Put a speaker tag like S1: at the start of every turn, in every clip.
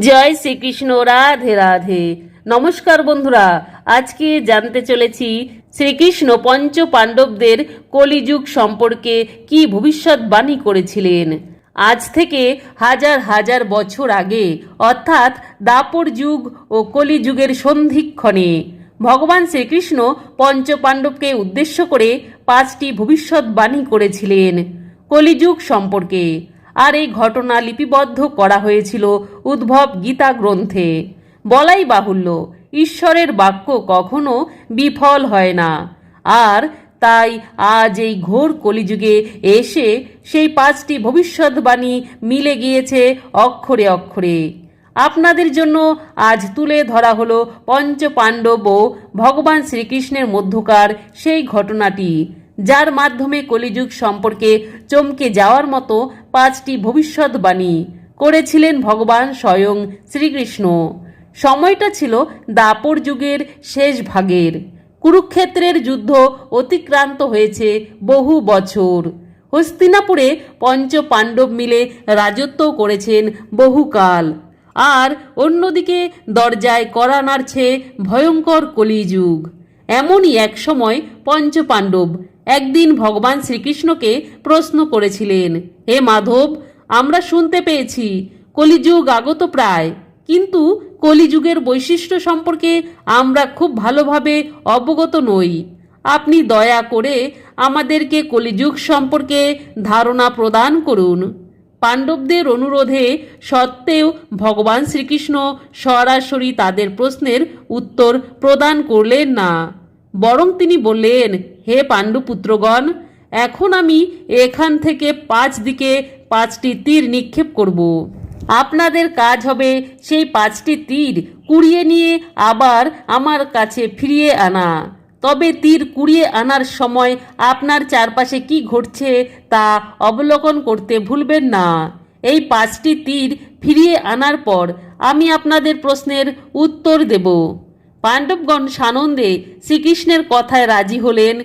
S1: জয় শ্রীকৃষ্ণ, রাধে রাধে। নমস্কার বন্ধুরা, আজকে জানতে চলেছি শ্রীকৃষ্ণ পঞ্চ পাণ্ডবদের কলিযুগ সম্পর্কে কি ভবিষ্যৎবাণী করেছিলেন। আজ থেকে হাজার হাজার বছর আগে, অর্থাৎ দাপর যুগ ও কলিযুগের সন্ধিক্ষণে, ভগবান শ্রীকৃষ্ণ পঞ্চ পাণ্ডবকে উদ্দেশ্য করে পাঁচটি ভবিষ্যৎবাণী করেছিলেন। কলিযুগ সম্পর্কে আর এই ঘটনা লিপিবদ্ধ করা হয়েছিল উদ্ভব গীতা গ্রন্থে বলাই বাহুল্য, ঈশ্বরের বাক্য কখনো বিফল হয় না। আর তাই আজ এই ঘোর কলিযুগে এসে সেই পাঁচটি ভবিষ্যৎবাণী মিলে গিয়েছে অক্ষরে অক্ষরে। আপনাদের জন্য আজ তুলে ধরা হলো পঞ্চ পাণ্ডব ও ভগবান শ্রীকৃষ্ণের মধ্যকার সেই ঘটনাটি, যার মাধ্যমে কলিযুগ সম্পর্কে চমকে যাওয়ার মতো পাঁচটি ভবিষ্যৎবাণী করেছিলেন ভগবান স্বয়ং শ্রীকৃষ্ণ। সময়টা ছিল দাপর যুগের শেষ ভাগের। কুরুক্ষেত্রের যুদ্ধ অতিক্রান্ত হয়েছে বহু বছর। হস্তিনাপুরে পঞ্চ পাণ্ডব মিলে রাজত্ব করেছেন বহুকাল। আর অন্যদিকে দরজায় করা নাড়ছে ভয়ঙ্কর কলিযুগ। এমনই এক সময় পঞ্চ পাণ্ডব একদিন ভগবান শ্রীকৃষ্ণকে প্রশ্ন করেছিলেন, হে মাধব, আমরা শুনতে পেয়েছি, কলিযুগ আগত প্রায়, কিন্তু কলিযুগের বৈশিষ্ট্য সম্পর্কে আমরা খুব ভালোভাবে অবগত নই। আপনি দয়া করে আমাদেরকে কলিযুগ সম্পর্কে ধারণা প্রদান করুন। পাণ্ডবদের অনুরোধে সত্ত্বেও ভগবান শ্রীকৃষ্ণ সরাসরি তাদের প্রশ্নের উত্তর প্রদান করলেন না। বরং তিনি বললেন, হে পাণ্ডুপুত্রগণ, এখন আমি এখান থেকে পাঁচ দিকে পাঁচটি তীর নিক্ষেপ করব। আপনাদের কাজ হবে সেই পাঁচটি তীর কুড়িয়ে নিয়ে আবার আমার কাছে ফিরিয়ে আনা। তবে তীর কুড়িয়ে আনার সময় আপনার চারপাশে কি ঘটছে তা অবলোকন করতে ভুলবেন না। এই পাঁচটি তীর ফিরিয়ে আনার পর আমি আপনাদের প্রশ্নের উত্তর দেব। পাণ্ডবগণ সানন্দে শ্রীকৃষ্ণের কথায় রাজি হলেন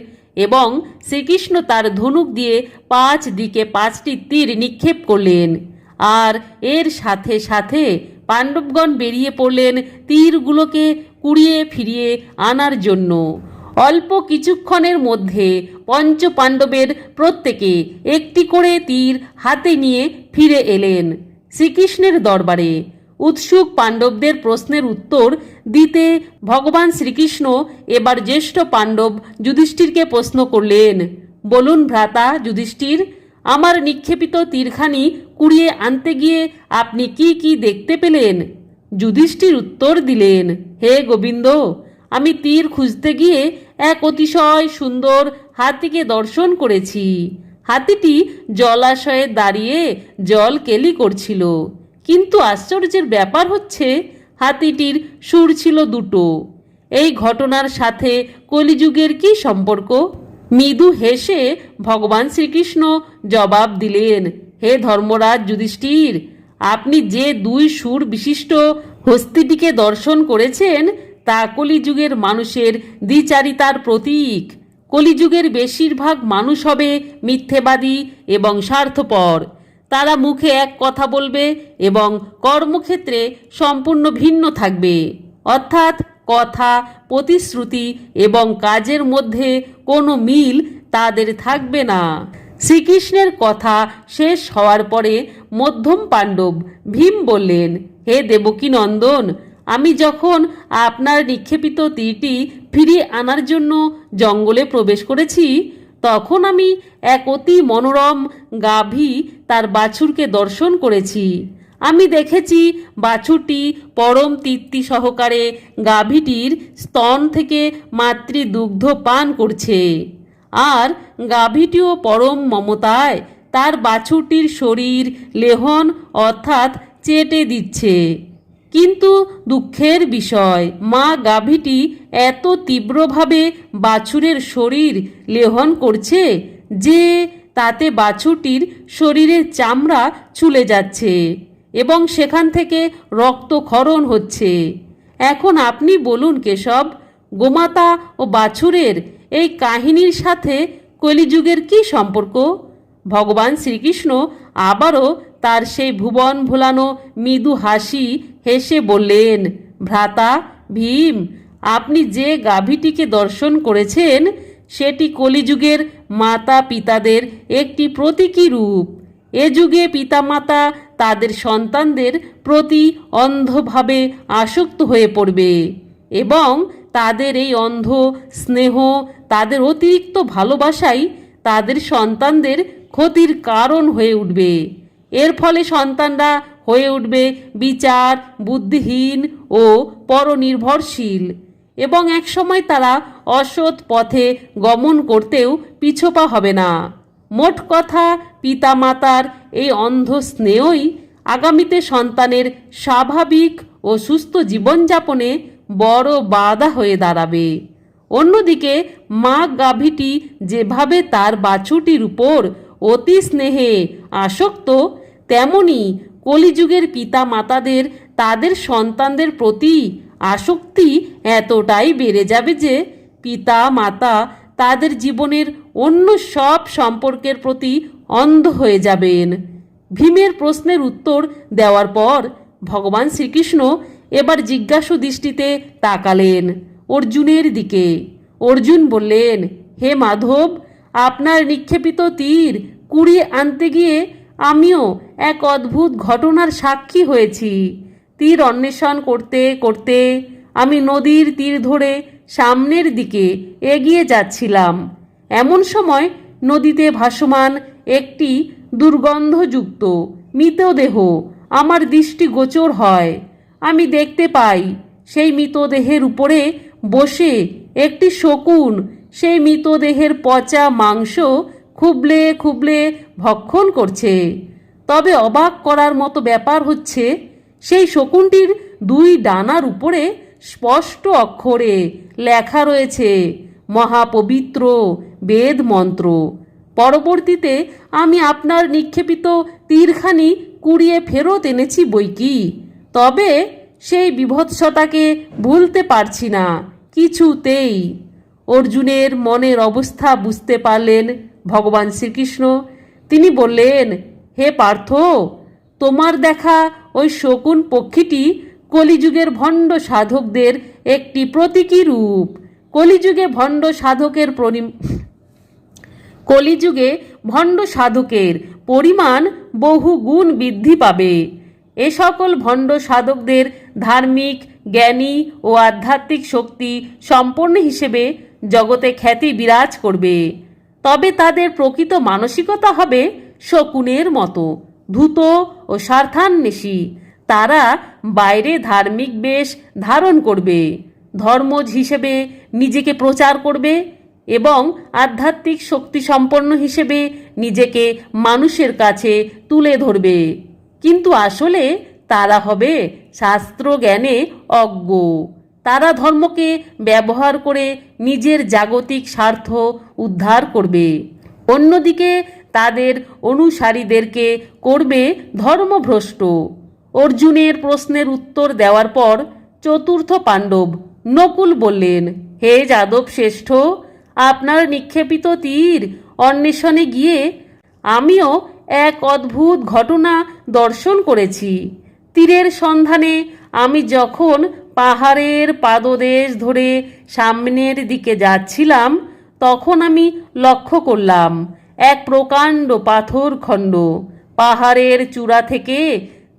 S1: এবং শ্রীকৃষ্ণ তার ধনুক দিয়ে পাঁচ দিকে পাঁচটি তীর নিক্ষেপ করলেন। আর এর সাথে সাথে পাণ্ডবগণ বেরিয়ে পড়লেন তীরগুলোকে কুড়িয়ে ফিরিয়ে আনার জন্য। অল্প কিছুক্ষণের মধ্যে পঞ্চ পাণ্ডবের প্রত্যেকে একটি করে তীর হাতে নিয়ে ফিরে এলেন শ্রীকৃষ্ণের দরবারে। উৎসুক পাণ্ডবদের প্রশ্নের উত্তর দিতে ভগবান শ্রীকৃষ্ণ এবার জ্যেষ্ঠ পাণ্ডব যুধিষ্ঠিরকে প্রশ্ন করলেন, বলুন ভ্রাতা যুধিষ্ঠির, আমার নিক্ষেপিত তীরখানি কুড়িয়ে আনতে গিয়ে আপনি কি কি দেখতে পেলেন? যুধিষ্ঠির উত্তর দিলেন, হে গোবিন্দ, আমি তীর খুঁজতে গিয়ে এক অতিশয় সুন্দর হাতিকে দর্শন করেছি। হাতিটি জলাশয়ে দাঁড়িয়ে জল কেলি করছিল। কিন্তু আশ্চর্যের ব্যাপার হচ্ছে, হাতিটির সুর ছিল দুটো। এই ঘটনার সাথে কলিযুগের কি সম্পর্ক? মৃদু হেসে ভগবান শ্রীকৃষ্ণ জবাব দিলেন, হে ধর্মরাজ যুধিষ্ঠির, আপনি যে দুই সুর বিশিষ্ট হস্তিটিকে দর্শন করেছেন, তা কলিযুগের মানুষের দ্বিচারিতার প্রতীক। কলিযুগের বেশিরভাগ মানুষ হবে মিথ্যেবাদী এবং স্বার্থপর। তারা মুখে এক কথা বলবে এবং কর্মক্ষেত্রে সম্পূর্ণ ভিন্ন থাকবে। অর্থাৎ কথা, প্রতিশ্রুতি এবং কাজের মধ্যে কোনো মিল তাদের থাকবে না। শ্রীকৃষ্ণের কথা শেষ হওয়ার পরে মধ্যম পাণ্ডব ভীম বললেন, হে দেবকী নন্দন আমি যখন আপনার নিক্ষেপিত তীরটি ফিরিয়ে আনার জন্য জঙ্গলে প্রবেশ করেছি তখন আমি এক অতি মনোরম গাভী তার বাছুরকে দর্শন করেছি। আমি দেখেছি বাছুরটি পরম তৃপ্তি সহকারে গাভীটির স্তন থেকে মাতৃ দুগ্ধ পান করছে। আর গাভীটিও পরম মমতায় তার বাছুরটির শরীর, লেহন অর্থাৎ চেটে দিচ্ছে। কিন্তু দুঃখের বিষয়, মা গাভীটি এত তীব্রভাবে বাছুরের শরীর লেহন করছে যে তাতে বাছুরটির শরীরের চামড়া চুলে যাচ্ছে এবং সেখান থেকে রক্তক্ষরণ হচ্ছে। এখন আপনি বলুন কেশব, গোমাতা ও বাছুরের এই কাহিনীর সাথে কলিযুগের কি সম্পর্ক? ভগবান শ্রীকৃষ্ণ আবারও তার সেই ভুবন ভোলানো মৃদু হাসি হেসে বললেন, ভ্রাতা ভীম আপনি যে গাভীটিকে দর্শন করেছেন, সেটি কলিযুগের মাতা পিতাদের একটি প্রতীকী রূপ। এ যুগে পিতামাতা তাদের সন্তানদের প্রতি অন্ধভাবে আসক্ত হয়ে পড়বে এবং তাদের এই অন্ধ স্নেহ, তাদের অতিরিক্ত ভালোবাসাই তাদের সন্তানদের ক্ষতির কারণ হয়ে উঠবে। এর ফলে সন্তানরা হয়ে উঠবে বিচার, বুদ্ধিহীন ও পরনির্ভরশীল। এবং একসময় তারা অসৎ পথে গমন করতেও পিছপা হবে না। মোট কথা, পিতামাতার এই অন্ধ স্নেহই আগামীতে সন্তানের স্বাভাবিক ও সুস্থ জীবনযাপনে বড় বাধা হয়ে দাঁড়াবে। অন্যদিকে, মা গাভীটি যেভাবে তার বাছুটির উপর অতি স্নেহে আসক্ত, তেমনি কলিযুগের পিতা মাতাদের তাদের সন্তানদের প্রতি আসক্তি এতটাই বেড়ে যাবে যে পিতা, মাতা তাদের জীবনের অন্য সব সম্পর্কের প্রতি অন্ধ হয়ে যাবেন। ভীমের প্রশ্নের উত্তর দেওয়ার পর ভগবান শ্রীকৃষ্ণ এবার জিজ্ঞাসু দৃষ্টিতে তাকালেন অর্জুনের দিকে। অর্জুন বললেন, হে মাধব, আপনার নিক্ষেপিত তীর কুড়িয়ে আনতে গিয়ে আমিও এক অদ্ভুত ঘটনার সাক্ষী হয়েছি। তীর অন্বেষণ করতে করতে আমি নদীর তীর ধরে সামনের দিকে এগিয়ে যাচ্ছিলাম। এমন সময় নদীতে ভাসমান একটি দুর্গন্ধযুক্ত মৃতদেহ আমার দৃষ্টি গোচর হয়। আমি দেখতে পাই সেই মৃতদেহের উপরে বসে একটি শকুন। সেই মৃতদেহের পচা মাংস খুবলে খুবলে ভক্ষণ করছে। তবে অবাক করার মতো ব্যাপার হচ্ছে সেই শকুনটির দুই ডানার উপরে স্পষ্ট অক্ষরে লেখা রয়েছে, মহাপবিত্র বেদ মন্ত্র পরবর্তীতে আমি আপনার নিক্ষেপিত তীরখানি কুড়িয়ে ফেরত এনেছি বই কি? তবে সেই বিভৎসতাকে ভুলতে পারছি না, কিছুতেই। অর্জুনের মনের অবস্থা বুঝতে পারলেন ভগবান শ্রীকৃষ্ণ। তিনি বললেন, হে পার্থ, তোমার দেখা ওই শকুন পক্ষীটি কলিযুগের ভণ্ড সাধকদের একটি প্রতীকী রূপ। কলিযুগে ভণ্ড সাধকের পরি কলিযুগে ভণ্ড সাধকের পরিমাণ বহু গুণ বৃদ্ধি পাবে। এ সকল ভণ্ড সাধকদের ধার্মিক, জ্ঞানী ও আধ্যাত্মিক শক্তি সম্পন্ন হিসেবে জগতে খ্যাতি বিরাজ করবে। তবে তাদের প্রকৃত মানসিকতা হবে শকুনের মতো। ধূত ও স্বার্থান্বেষী তারা বাইরে ধার্মিক বেশ ধারণ করবে ধর্মজ হিসেবে নিজেকে প্রচার করবে এবং আধ্যাত্মিক শক্তি সম্পন্ন হিসেবে নিজেকে মানুষের কাছে তুলে ধরবে। কিন্তু আসলে তারা হবে শাস্ত্র জ্ঞানে অজ্ঞ। তারা ধর্মকে ব্যবহার করে নিজের জাগতিক স্বার্থ উদ্ধার করবে। অন্যদিকে তাদের অনুসারীদেরকে করবে ধর্মভ্রষ্ট। অর্জুনের প্রশ্নের উত্তর দেওয়ার পর চতুর্থ পাণ্ডব নকুল বললেন, হে যাদব শ্রেষ্ঠ, আপনার নিক্ষেপিত তীর অন্বেষণে গিয়ে আমিও এক অদ্ভুত ঘটনা দর্শন করেছি। তীরের সন্ধানে আমি যখন পাহাড়ের পাদদেশ ধরে সামনের দিকে যাচ্ছিলাম, তখন আমি লক্ষ্য করলাম এক প্রকাণ্ড পাথর খণ্ড। পাহাড়ের চূড়া থেকে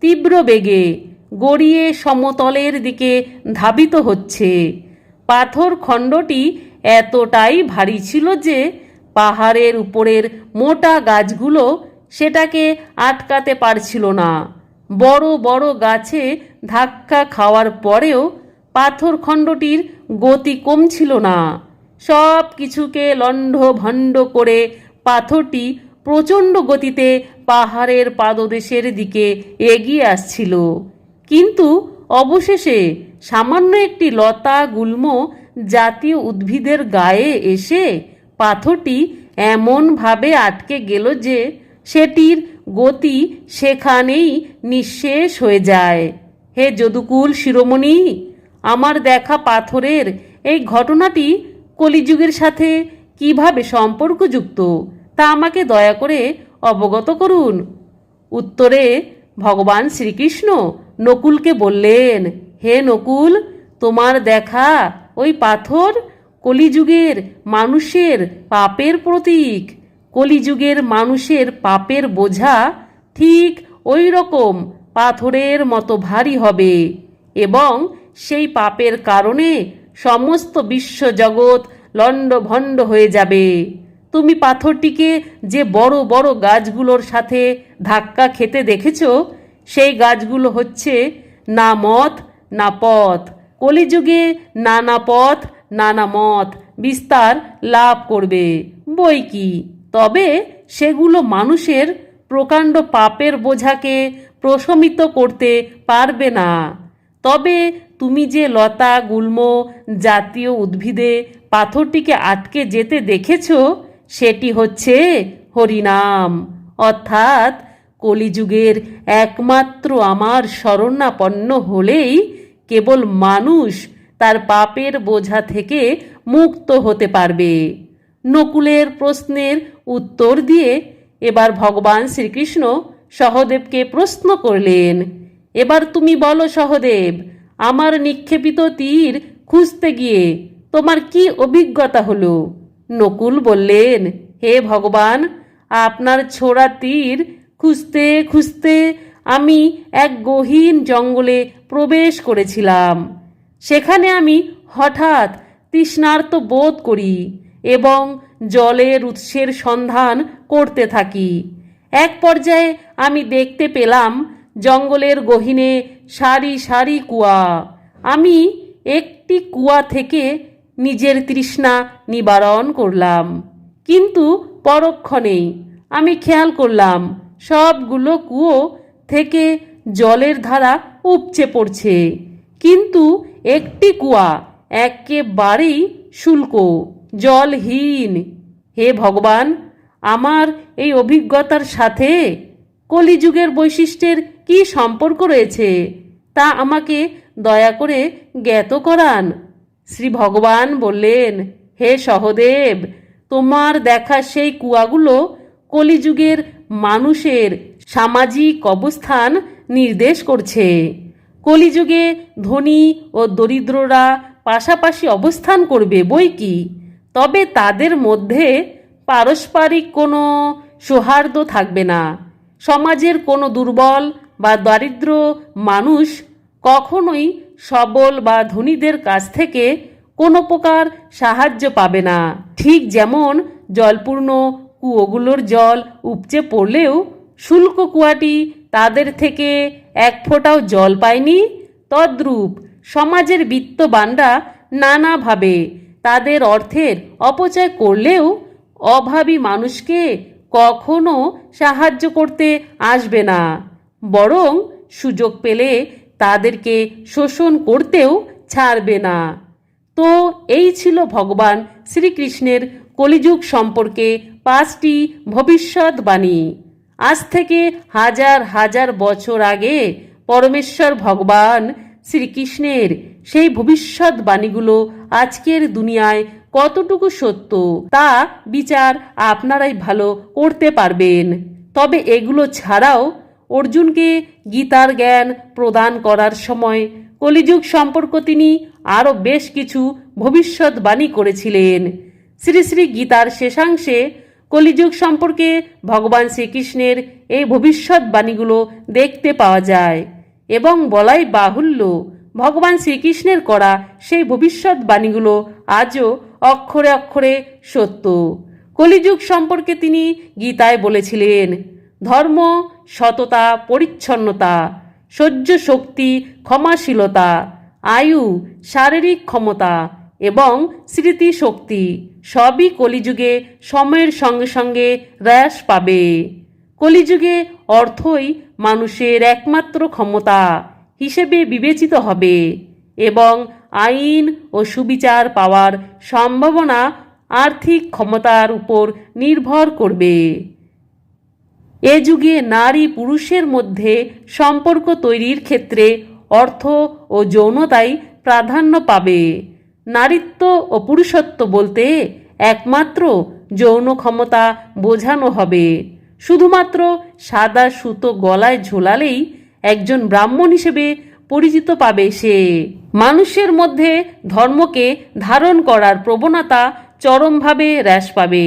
S1: তীব্র বেগে গড়িয়ে সমতলের দিকে ধাবিত হচ্ছে। পাথর খণ্ডটি এতটাই ভারী ছিল যে পাহাড়ের উপরের মোটা গাছগুলো সেটাকে আটকাতে পারছিল না। বড় বড় গাছে ধাক্কা খাওয়ার পরেও পাথর খণ্ডটির গতি কমছিল না। সব কিছুকে লণ্ড করে পাথরটি প্রচণ্ড গতিতে পাহাড়ের পাদদেশের দিকে এগিয়ে আসছিল। কিন্তু অবশেষে সামান্য একটি লতা গুল্ম জাতীয় উদ্ভিদের গায়ে এসে পাথরটি এমনভাবে আটকে গেল যে সেটির গতি সেখানেই নিঃশেষ হয়ে যায়। হে যদুকুল শিরোমণি, আমার দেখা পাথরের এই ঘটনাটি কলিযুগের সাথে কীভাবে সম্পর্কযুক্ত? তা আমাকে দয়া করে অবগত করুন। উত্তরে, ভগবান শ্রীকৃষ্ণ নকুলকে বললেন, হে নকুল, তোমার দেখা ওই পাথর কলিযুগের মানুষের পাপের প্রতীক। কলিযুগের মানুষের পাপের বোঝা ঠিক ওই রকম পাথরের মতো ভারী হবে এবং সেই পাপের কারণে সমস্ত বিশ্বজগৎ লণ্ডভণ্ড হয়ে যাবে। তুমি পাথরটিকে যে বড় বড় গাছগুলোর সাথে ধাক্কা খেতে দেখেছ, সেই গাছগুলো হচ্ছে না মত, না পথ। কলিযুগে নানা পথ, নানা মত বিস্তার লাভ করবে। বই কি? তবে সেগুলো মানুষের প্রকাণ্ড পাপের বোঝাকে প্রশমিত করতে পারবে না। তবে তুমি যে লতা, গুল্ম জাতীয় উদ্ভিদে পাথরটিকে আটকে যেতে দেখেছ সেটি হচ্ছে হরিনাম। অর্থাৎ কলিযুগের একমাত্র আমার শরণাপন্ন হলেই কেবল মানুষ তার পাপের বোঝা থেকে মুক্ত হতে পারবে। নকুলের প্রশ্নের উত্তর দিয়ে এবার ভগবান শ্রীকৃষ্ণ সহদেবকে প্রশ্ন করলেন, এবার তুমি বলো সহদেব, আমার নিক্ষেপিত তীর খুঁজতে গিয়ে তোমার কি অভিজ্ঞতা হলো? নকুল বললেন, হে ভগবান, আপনার ছোড়া তীর খুঁজতে খুঁজতে আমি এক গহীন জঙ্গলে প্রবেশ করেছিলাম। সেখানে আমি হঠাৎ তৃষ্ণার্ত বোধ করি এবং জলের উৎসের সন্ধান করতে থাকি। এক পর্যায়ে আমি দেখতে পেলাম জঙ্গলের গহীনে সারি সারি কুয়া। আমি একটি কুয়া থেকে নিজের তৃষ্ণা নিবারণ করলাম। কিন্তু পরক্ষণেই আমি খেয়াল করলাম, সবগুলো কুয়ো থেকে জলের ধারা উপচে পড়ছে। কিন্তু একটি কুয়া একেবারেই শুল্ক, জলহীন। হে ভগবান, আমার এই অভিজ্ঞতার সাথে কলিযুগের বৈশিষ্ট্যের কি সম্পর্ক রয়েছে, তা আমাকে দয়া করে জ্ঞাত করান। শ্রী ভগবান বললেন, হে সহদেব, তোমার দেখা সেই কুয়াগুলো কলিযুগের মানুষের সামাজিক অবস্থান নির্দেশ করছে। কলিযুগে ধনী ও দরিদ্ররা পাশাপাশি অবস্থান করবে বই কি? তবে তাদের মধ্যে পারস্পরিক কোনো সৌহার্দ্য থাকবে না। সমাজের কোনো দুর্বল বা দারিদ্র মানুষ কখনোই সবল বা ধনীদের কাছ থেকে কোনো প্রকার সাহায্য পাবে না। ঠিক যেমন জলপূর্ণ কুয়োগুলোর জল উপচে পড়লেও শুল্ক কুয়াটি তাদের থেকে এক ফোঁটাও জল পায়নি, তদ্রূপ সমাজের বিত্তবানরা নানাভাবে তাদের অর্থের অপচয় করলেও অভাবী মানুষকে কখনো সাহায্য করতে আসবে না। বরং সুযোগ পেলে তাদেরকে শোষণ করতেও ছাড়বে না। তো এই ছিল ভগবান শ্রীকৃষ্ণের কলিযুগ সম্পর্কে পাঁচটি ভবিষ্যৎবাণী। আজ থেকে হাজার হাজার বছর আগে পরমেশ্বর ভগবান শ্রীকৃষ্ণের সেই ভবিষ্যৎবাণীগুলো আজকের দুনিয়ায় কতটুকু সত্য তা বিচার আপনারাই ভালো করতে পারবেন। তবে এগুলো ছাড়াও অর্জুনকে গীতার জ্ঞান প্রদান করার সময় কলিযুগ সম্পর্ক তিনি আরও বেশ কিছু ভবিষ্যৎবাণী করেছিলেন। শ্রী শ্রী গীতার শেষাংশে কলিযুগ সম্পর্কে ভগবান শ্রীকৃষ্ণের এই ভবিষ্যৎবাণীগুলো দেখতে পাওয়া যায় এবং বলাই বাহুল্য, ভগবান শ্রীকৃষ্ণের করা সেই ভবিষ্যৎবাণীগুলো আজও অক্ষরে অক্ষরে সত্য। কলিযুগ সম্পর্কে তিনি গীতায় বলেছিলেন ধর্ম, সততা, পরিচ্ছন্নতা, সহ্য শক্তি, ক্ষমাশীলতা, আয়ু, শারীরিক ক্ষমতা এবং স্মৃতিশক্তি সবই কলিযুগে সময়ের সঙ্গে সঙ্গে হ্রাস পাবে। কলিযুগে অর্থই মানুষের একমাত্র ক্ষমতা হিসেবে বিবেচিত হবে এবং আইন ও সুবিচার পাওয়ার সম্ভাবনা আর্থিক ক্ষমতার উপর নির্ভর করবে। এ যুগে নারী পুরুষের মধ্যে সম্পর্ক তৈরির ক্ষেত্রে অর্থ ও যৌনতাই প্রাধান্য পাবে। নারীত্ব ও পুরুষত্ব বলতে একমাত্র যৌন ক্ষমতা বোঝানো হবে। শুধুমাত্র সাদা সুতো গলায় ঝোলালেই একজন ব্রাহ্মণ হিসেবে পরিচিত পাবে সে। মানুষের মধ্যে ধর্মকে ধারণ করার প্রবণতা চরমভাবে হ্রাস পাবে।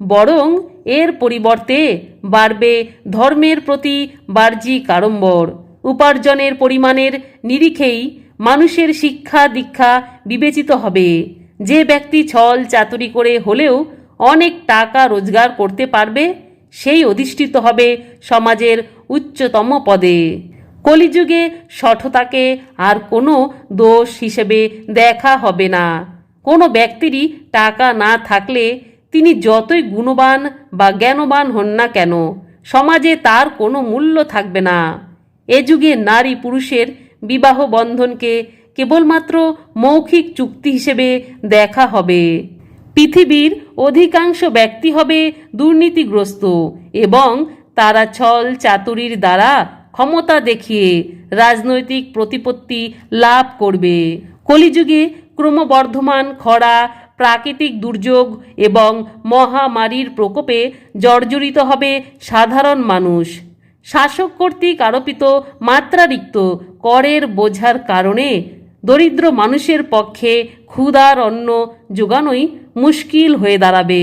S1: বরং এর পরিবর্তে বাড়বে ধর্মের প্রতি বাহ্যিক আড়ম্বর। উপার্জনের পরিমাণের নিরিখেই মানুষের শিক্ষা দীক্ষা বিবেচিত হবে। যে ব্যক্তি ছল চাতুরি করে হলেও অনেক টাকা রোজগার করতে পারবে, সেই অধিষ্ঠিত হবে সমাজের উচ্চতম পদে। কলিযুগে সঠতাকে আর কোনো দোষ হিসেবে দেখা হবে না। কোনো ব্যক্তিরই টাকা না থাকলে তিনি যতই গুণবান বা জ্ঞানবান হন না কেন, সমাজে তার কোনো মূল্য থাকবে না। এ যুগে নারী পুরুষের বিবাহ বন্ধনকে কেবলমাত্র মৌখিক চুক্তি হিসেবে দেখা হবে। পৃথিবীর অধিকাংশ ব্যক্তি হবে দুর্নীতিগ্রস্ত এবং তারা ছল চাতুরির দ্বারা ক্ষমতা দেখিয়ে রাজনৈতিক প্রতিপত্তি লাভ করবে। কলিযুগে ক্রমবর্ধমান খরা প্রাকৃতিক দুর্যোগ এবং মহামারীর প্রকোপে জর্জরিত হবে সাধারণ মানুষ। শাসক কর্তৃক আরোপিত মাত্রারিক্ত করের বোঝার কারণে দরিদ্র মানুষের পক্ষে ক্ষুধার অন্ন যোগানোই মুশকিল হয়ে দাঁড়াবে।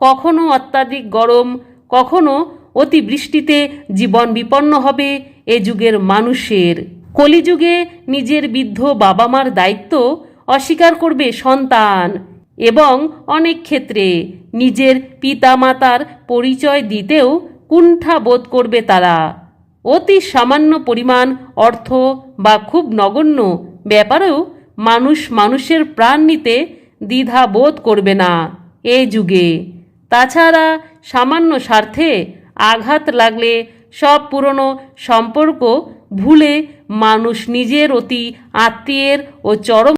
S1: কখনো অত্যাধিক গরম, কখনো অতিবৃষ্টিতে জীবন বিপন্ন হবে এ যুগের মানুষের। কলিযুগে নিজের বৃদ্ধ বাবা মার দায়িত্ব অস্বীকার করবে সন্তান। এবং অনেক ক্ষেত্রে নিজের পিতামাতার পরিচয় দিতেও কুণ্ঠা বোধ করবে তারা। অতি সামান্য পরিমাণ অর্থ বা খুব নগণ্য ব্যাপারেও মানুষ মানুষের প্রাণ নিতে দ্বিধা বোধ করবে না এ যুগে। তাছাড়া সামান্য স্বার্থে আঘাত লাগলে সব পুরনো সম্পর্ক ভুলে মানুষ নিজের অতি আত্মীয়ের ও চরম